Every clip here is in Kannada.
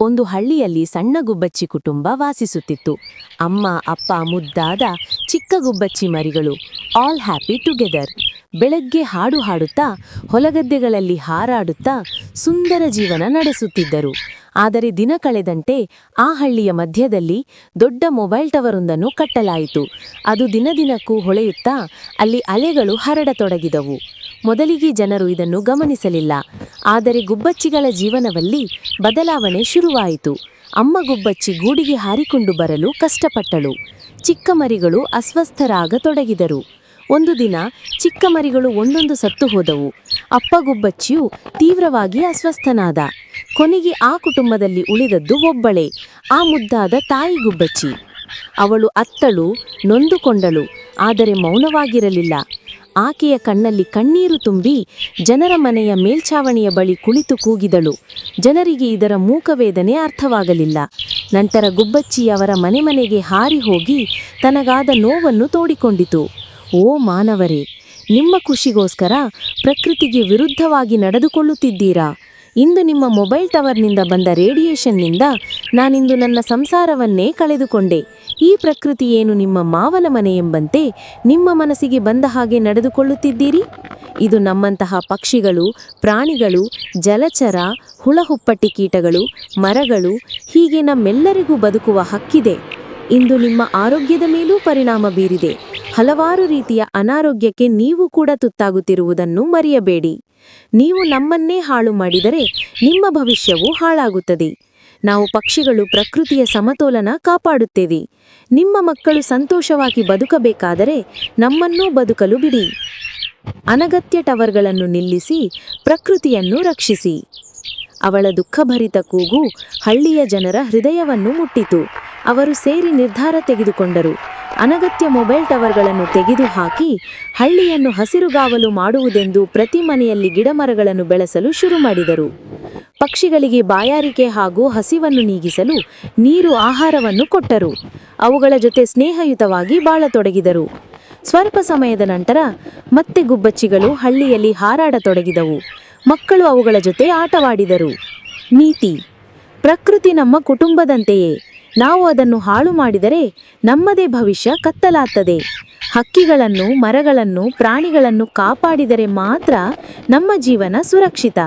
ಒಂದು ಹಳ್ಳಿಯಲ್ಲಿ ಸಣ್ಣ ಗುಬ್ಬಚ್ಚಿ ಕುಟುಂಬ ವಾಸಿಸುತ್ತಿತ್ತು. ಅಮ್ಮ, ಅಪ್ಪ, ಮುದ್ದಾದ, ಚಿಕ್ಕ ಗುಬ್ಬಚ್ಚಿ ಮರಿಗಳು ಆಲ್ ಹ್ಯಾಪಿ ಟುಗೆದರ್ ಬೆಳಗ್ಗೆ ಹಾಡು ಹಾಡುತ್ತಾ, ಹೊಲಗದ್ದೆಗಳಲ್ಲಿ ಹಾರಾಡುತ್ತಾ ಸುಂದರ ಜೀವನ ನಡೆಸುತ್ತಿದ್ದರು. ಆದರೆ ದಿನ ಕಳೆದಂತೆ ಆ ಹಳ್ಳಿಯ ಮಧ್ಯದಲ್ಲಿ ದೊಡ್ಡ ಮೊಬೈಲ್ ಟವರೊಂದನ್ನು ಕಟ್ಟಲಾಯಿತು. ಅದು ದಿನದಿನಕ್ಕೂ ಹೊಳೆಯುತ್ತಾ ಅಲ್ಲಿ ಅಲೆಗಳು ಹರಡತೊಡಗಿದವು. ಮೊದಲಿಗೆ ಜನರು ಇದನ್ನು ಗಮನಿಸಲಿಲ್ಲ. ಆದರೆ ಗುಬ್ಬಚ್ಚಿಗಳ ಜೀವನದಲ್ಲಿ ಬದಲಾವಣೆ ಶುರುವಾಯಿತು. ಅಮ್ಮ ಗುಬ್ಬಚ್ಚಿ ಗೂಡಿಗೆ ಹಾರಿಕೊಂಡು ಬರಲು ಕಷ್ಟಪಟ್ಟಳು. ಚಿಕ್ಕ ಮರಿಗಳು ಅಸ್ವಸ್ಥರಾಗತೊಡಗಿದರು. ಒಂದು ದಿನ ಚಿಕ್ಕ ಮರಿಗಳು ಒಂದೊಂದು ಸತ್ತು ಹೋದವು. ಅಪ್ಪ ಗುಬ್ಬಚ್ಚಿಯು ತೀವ್ರವಾಗಿ ಅಸ್ವಸ್ಥನಾದ. ಕೊನೆಗೆ ಆ ಕುಟುಂಬದಲ್ಲಿ ಉಳಿದದ್ದು ಒಬ್ಬಳೆ, ಆ ಮುದ್ದಾದ ತಾಯಿ ಗುಬ್ಬಚ್ಚಿ. ಅವಳು ಅತ್ತಳು, ನೊಂದುಕೊಂಡಳು, ಆದರೆ ಮೌನವಾಗಿರಲಿಲ್ಲ. ಆಕೆಯ ಕಣ್ಣಲ್ಲಿ ಕಣ್ಣೀರು ತುಂಬಿ ಜನರ ಮನೆಯ ಮೇಲ್ಛಾವಣಿಯ ಬಳಿ ಕುಳಿತು ಕೂಗಿದಳು. ಜನರಿಗೆ ಇದರ ಮೂಕವೇದನೆ ಅರ್ಥವಾಗಲಿಲ್ಲ. ನಂತರ ಗುಬ್ಬಚ್ಚಿ ಅವರ ಮನೆ ಮನೆಗೆ ಹಾರಿ ಹೋಗಿ ತನಗಾದ ನೋವನ್ನು ತೋಡಿಕೊಂಡಿತು. ಓ ಮಾನವರೇ, ನಿಮ್ಮ ಖುಷಿಗೋಸ್ಕರ ಪ್ರಕೃತಿಗೆ ವಿರುದ್ಧವಾಗಿ ನಡೆದುಕೊಳ್ಳುತ್ತಿದ್ದೀರಾ? ಇಂದು ನಿಮ್ಮ ಮೊಬೈಲ್ ಟವರ್ನಿಂದ ಬಂದ ರೇಡಿಯೇಷನ್ನಿಂದ ನಾನಿಂದು ನನ್ನ ಸಂಸಾರವನ್ನೇ ಕಳೆದುಕೊಂಡೆ. ಈ ಪ್ರಕೃತಿ ಏನು ನಿಮ್ಮ ಮಾವನ ಮನೆ ಎಂಬಂತೆ ನಿಮ್ಮ ಮನಸ್ಸಿಗೆ ಬಂದ ಹಾಗೆ ನಡೆದುಕೊಳ್ಳುತ್ತಿದ್ದೀರಿ? ಇದು ನಮ್ಮಂತಹ ಪಕ್ಷಿಗಳು, ಪ್ರಾಣಿಗಳು, ಜಲಚರ, ಹುಳಹುಪ್ಪಟ್ಟಿ ಕೀಟಗಳು, ಮರಗಳು, ಹೀಗೆ ನಮ್ಮೆಲ್ಲರಿಗೂ ಬದುಕುವ ಹಕ್ಕಿದೆ. ಇಂದು ನಿಮ್ಮ ಆರೋಗ್ಯದ ಮೇಲೂ ಪರಿಣಾಮ ಬೀರಿದೆ. ಹಲವಾರು ರೀತಿಯ ಅನಾರೋಗ್ಯಕ್ಕೆ ನೀವು ಕೂಡ ತುತ್ತಾಗುತ್ತಿರುವುದನ್ನು ಮರೆಯಬೇಡಿ. ನೀವು ನಮ್ಮನ್ನೇ ಹಾಳು ಮಾಡಿದರೆ ನಿಮ್ಮ ಭವಿಷ್ಯವು ಹಾಳಾಗುತ್ತದೆ. ನಾವು ಪಕ್ಷಿಗಳು ಪ್ರಕೃತಿಯ ಸಮತೋಲನ ಕಾಪಾಡುತ್ತೇವೆ. ನಿಮ್ಮ ಮಕ್ಕಳು ಸಂತೋಷವಾಗಿ ಬದುಕಬೇಕಾದರೆ ನಮ್ಮನ್ನೂ ಬದುಕಲು ಬಿಡಿ. ಅನಗತ್ಯ ಟವರ್ಗಳನ್ನು ನಿಲ್ಲಿಸಿ ಪ್ರಕೃತಿಯನ್ನು ರಕ್ಷಿಸಿ. ಅವಳ ದುಃಖಭರಿತ ಕೂಗು ಹಳ್ಳಿಯ ಜನರ ಹೃದಯವನ್ನು ಮುಟ್ಟಿತು. ಅವರು ಸೇರಿ ನಿರ್ಧಾರ ತೆಗೆದುಕೊಂಡರು. ಅನಗತ್ಯ ಮೊಬೈಲ್ ಟವರ್ಗಳನ್ನು ತೆಗೆದುಹಾಕಿ ಹಳ್ಳಿಯನ್ನು ಹಸಿರುಗಾವಲು ಮಾಡುವುದೆಂದು ಪ್ರತಿ ಮನೆಯಲ್ಲಿ ಗಿಡಮರಗಳನ್ನು ಬೆಳೆಸಲು ಶುರು ಮಾಡಿದರು. ಪಕ್ಷಿಗಳಿಗೆ ಬಾಯಾರಿಕೆ ಹಾಗೂ ಹಸಿವನ್ನು ನೀಗಿಸಲು ನೀರು ಆಹಾರವನ್ನು ಕೊಟ್ಟರು. ಅವುಗಳ ಜೊತೆ ಸ್ನೇಹಯುತವಾಗಿ ಬಾಳತೊಡಗಿದರು. ಸ್ವಲ್ಪ ಸಮಯದ ನಂತರ ಮತ್ತೆ ಗುಬ್ಬಚ್ಚಿಗಳು ಹಳ್ಳಿಯಲ್ಲಿ ಹಾರಾಡತೊಡಗಿದವು. ಮಕ್ಕಳು ಅವುಗಳ ಜೊತೆ ಆಟವಾಡಿದರು. ನೀತಿ. ಪ್ರಕೃತಿ ನಮ್ಮ ಕುಟುಂಬದಂತೆಯೇ. ನಾವು ಅದನ್ನು ಹಾಳು ಮಾಡಿದರೆ ನಮ್ಮದೇ ಭವಿಷ್ಯ ಕತ್ತಲಾಗ್ತದೆ. ಹಕ್ಕಿಗಳನ್ನು, ಮರಗಳನ್ನು, ಪ್ರಾಣಿಗಳನ್ನು ಕಾಪಾಡಿದರೆ ಮಾತ್ರ ನಮ್ಮ ಜೀವನ ಸುರಕ್ಷಿತ.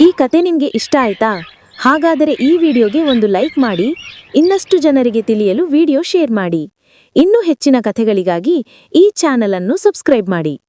ಈ ಕತೆ ನಿಮಗೆ ಇಷ್ಟ ಆಯ್ತಾ? ಹಾಗಾದರೆ ಈ ವಿಡಿಯೋಗೆ ಒಂದು ಲೈಕ್ ಮಾಡಿ, ಇನ್ನಷ್ಟು ಜನರಿಗೆ ತಿಳಿಯಲು ವಿಡಿಯೋ ಶೇರ್ ಮಾಡಿ. ಇನ್ನೂ ಹೆಚ್ಚಿನ ಕಥೆಗಳಿಗಾಗಿ ಈ ಚಾನಲನ್ನು ಸಬ್ಸ್ಕ್ರೈಬ್ ಮಾಡಿ.